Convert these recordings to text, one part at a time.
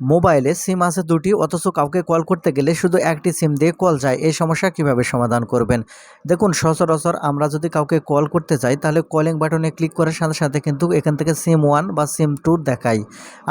মোবাইলে সিম আছে দুটি, অথচ কাউকে কল করতে গেলে শুধু একটি সিম দিয়ে কল যায়। এই সমস্যা কীভাবে সমাধান করবেন? দেখুন, সচরাচর আমরা যদি কাউকে কল করতে চাই তাহলে কলিং বাটনে ক্লিক করার সাথে সাথে কিন্তু এখান থেকে সিম ওয়ান বা সিম টু দেখাই।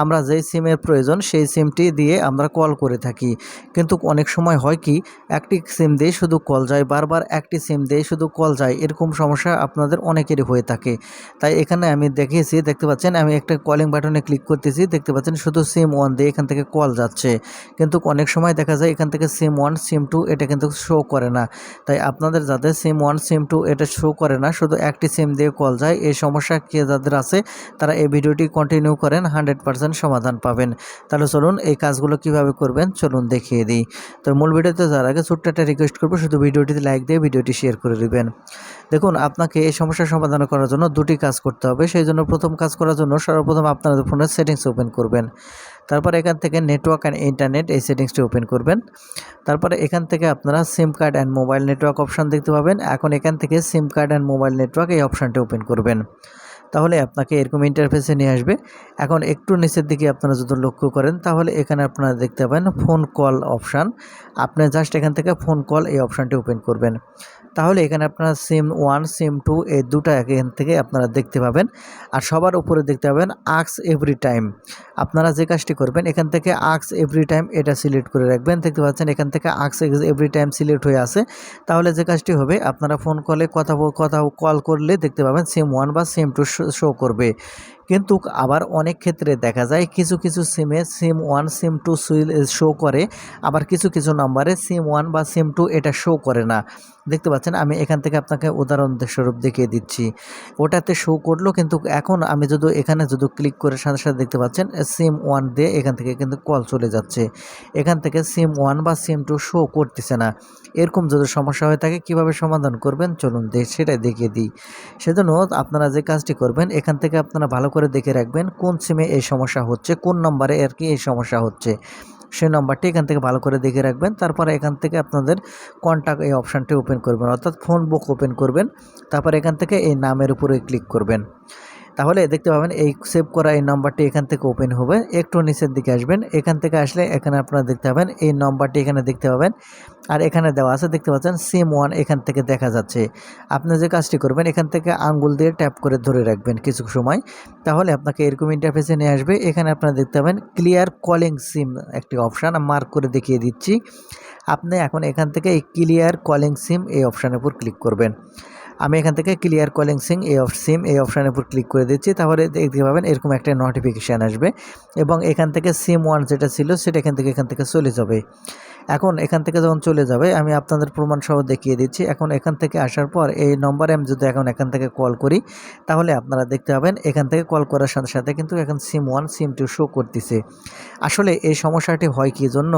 আমরা যেই সিমের প্রয়োজন, সেই সিমটি দিয়ে আমরা কল করে থাকি। কিন্তু অনেক সময় হয় কি, একটি সিম দিয়ে শুধু কল যায়, বারবার একটি সিম দিয়ে শুধু কল যায়, এরকম সমস্যা আপনাদের অনেকেরই হয়ে থাকে। তাই এখানে আমি দেখিয়েছি, দেখতে পাচ্ছেন, আমি একটা কলিং বাটনে ক্লিক করতেছি, দেখতে পাচ্ছেন শুধু সিম ওয়ান দিয়ে এখান থেকে কল যাচ্ছে। কিন্তু অনেক সময় দেখা যায় এখান থেকে সিম ওয়ান সিম টু এটা কিন্তু শো করে না। তাই আপনাদের যাদের সিম ওয়ান সিম টু এটা শো করে না, শুধু একটি সিম দিয়ে কল যায়, এই সমস্যা কে যাদের আছে, তারা এই ভিডিওটি কন্টিনিউ করেন হান্ড্রেড পারসেন্ট সমাধান পাবেন। তাহলে চলুন এই কাজগুলো কীভাবে করবেন, চলুন দেখিয়ে দিই। তো মূল ভিডিওতে যাওয়ার আগে ছোট্ট একটা রিকোয়েস্ট করব, শুধু ভিডিওটিতে লাইক দিয়ে ভিডিওটি শেয়ার করে দিবেন। দেখুন, আপনাকে এই সমস্যার সমাধান করার জন্য দুটি কাজ করতে হবে। সেই জন্য প্রথম কাজ করার জন্য সর্বপ্রথম আপনাদের ফোনের সেটিংস ওপেন করবেন। তারপর এখান থেকে নেটওয়ার্ক অ্যান্ড ইন্টারনেট এই সেটিংসটি ওপেন করবেন। তারপরে এখান থেকে আপনারা SIM card and mobile network option দেখতে পাবেন। এখন এখান থেকে SIM card and mobile network এই অপশানটি ওপেন করবেন। তাহলে আপনাকে এরকম ইন্টারফেসে নিয়ে আসবে। এখন একটু নিচের দিকে আপনারা যদি লক্ষ্য করেন, তাহলে এখানে আপনারা দেখতে পাবেন ফোন কল অপশান আপনি জাস্ট এখান থেকে ফোন কল এই অপশানটি ওপেন করবেন। তাহলে এখানে আপনারা সিম ওয়ান সিম টু এই দুটা এখান থেকে আপনারা দেখতে পাবেন। আর সবার উপরে দেখতে পাবেন আক্স এভরি টাইম আপনারা যে কাজটি করবেন, এখান থেকে আক্স এভরি টাইম এটা সিলেক্ট করে রাখবেন। দেখতে পাচ্ছেন, এখান থেকে আক্স এভরি টাইম সিলেক্ট হয়ে আছে। তাহলে যে কাজটি হবে, আপনারা ফোন কলে কথা কথা কল করলে দেখতে পাবেন সিম ওয়ান বা সিম টু শো করবে। কিন্তু আবার অনেক ক্ষেত্রে দেখা যায়, কিছু কিছু সিমে SIM one SIM two will show করে, আবার কিছু কিছু নাম্বারে সিম ওয়ান বা সিম টু এটা শো করে না। দেখতে পাচ্ছেন আমি এখান থেকে আপনাকে উদাহরণ স্বরূপ দেখিয়ে দিচ্ছি। ওটাতে শো করল, কিন্তু এখন আমি যদি এখানে যদি ক্লিক করে সাথে সাথে দেখতে পাচ্ছেন সিম ওয়ান দিয়ে এখান থেকে কিন্তু কল চলে যাচ্ছে। এখান থেকে সিম ওয়ান বা সিম টু শো করতেছে না। এরকম যদি সমস্যা হয়ে থাকে, কীভাবে সমাধান করবেন? চলুন সেটাই দেখিয়ে দিই। সেজন্য আপনারা যে কাজটি করবেন, এখান থেকে আপনারা ভালো করে দেখে রাখবেন, কোন সিমে এই সমস্যা হচ্ছে, কোন নম্বরে আর কি এই সমস্যা হচ্ছে। সেই নম্বরটি এখান থেকে ভালো করে দেখে রাখবেন। তারপরে এখান থেকে আপনাদের কন্ট্যাক্ট এই অপশানটি ওপেন করবেন। অর্থাৎ ফোন বুক ওপেন করবেন। তারপর এখান থেকে এই নামের উপরে ক্লিক করবেন। তাহলে দেখতে পাবেন এই সেভ করা এই নাম্বারটি এখান থেকে ওপেন হবে। একটু নিচের দিকে আসবেন। এখান থেকে আসলে এখানে আপনারা দেখতে পাবেন, এই নাম্বারটি এখানে দেখতে পাবেন। আর এখানে দেওয়া আছে, দেখতে পাচ্ছেন সিম ওয়ান এখান থেকে দেখা যাচ্ছে। আপনি যে কাজটি করবেন, এখান থেকে আঙ্গুল দিয়ে ট্যাপ করে ধরে রাখবেন কিছু সময়। তাহলে আপনাকে এরকম ইন্টারফেসে নিয়ে আসবে। এখানে আপনারা দেখতে পাবেন ক্লিয়ার কলিং সিম একটি অপশান মার্ক করে দেখিয়ে দিচ্ছি। আপনি এখন এখান থেকে এই ক্লিয়ার কলিং সিম এই অপশানের উপর ক্লিক করবেন। আমি এখান থেকে ক্লিয়ার কলিং সিম এই অফ সিম এই অপশানের উপর ক্লিক করে দিচ্ছি, তাহলে দেখতে পাবেন এরকম একটা নোটিফিকেশান আসবে এবং এখান থেকে সিম ওয়ান যেটা ছিল, সেটা এখান থেকে এখান থেকে চলে যাবে। এখন এখান থেকে যখন চলে যাবে, আমি আপনাদের প্রমাণ সহ দেখিয়ে দিচ্ছি। এখন এখান থেকে আসার পর এই নম্বরে আমি যদি এখন এখান থেকে কল করি, তাহলে আপনারা দেখতে পাবেন এখান থেকে কল করার সাথে সাথে কিন্তু এখন SIM one SIM two show করতেছে। আসলে এই সমস্যাটি হয় কি জন্য?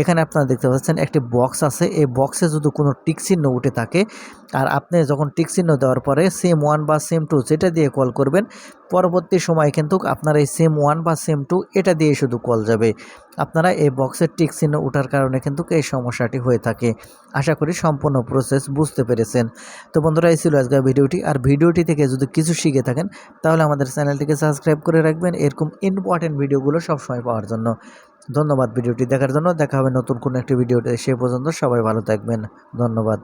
এখানে আপনারা দেখতে পাচ্ছেন একটি বক্স আছে। এই বক্সে যদি কোনো টিক চিহ্ন উঠে থাকে, আর আপনি যখন টিক চিহ্ন দেওয়ার পরে সিম ওয়ান বা সিম টু যেটা দিয়ে কল করবেন পরবর্তী সময় কিন্তু আপনার এই সিম ওয়ান বা সিম টু এটা দিয়ে শুধু কল যাবে। আপনারা এই বক্সের টিক চিহ্ন ওঠার কারণে কিন্তু এই সমস্যাটি হয়ে থাকে। আশা করি সম্পূর্ণ প্রসেস বুঝতে পেরেছেন। তো বন্ধুরা, এই ছিল আজকের ভিডিওটি। আর ভিডিওটি থেকে যদি কিছু শিখে থাকেন, তাহলে আমাদের চ্যানেলটিকে সাবস্ক্রাইব করে রাখবেন। এরকম ইম্পর্টেন্ট ভিডিওগুলো সবসময় পাওয়ার জন্য। ধন্যবাদ ভিডিওটি দেখার জন্য। দেখা হবে নতুন কোনো একটি ভিডিওতে। সে পর্যন্ত সবাই ভালো থাকবেন। ধন্যবাদ।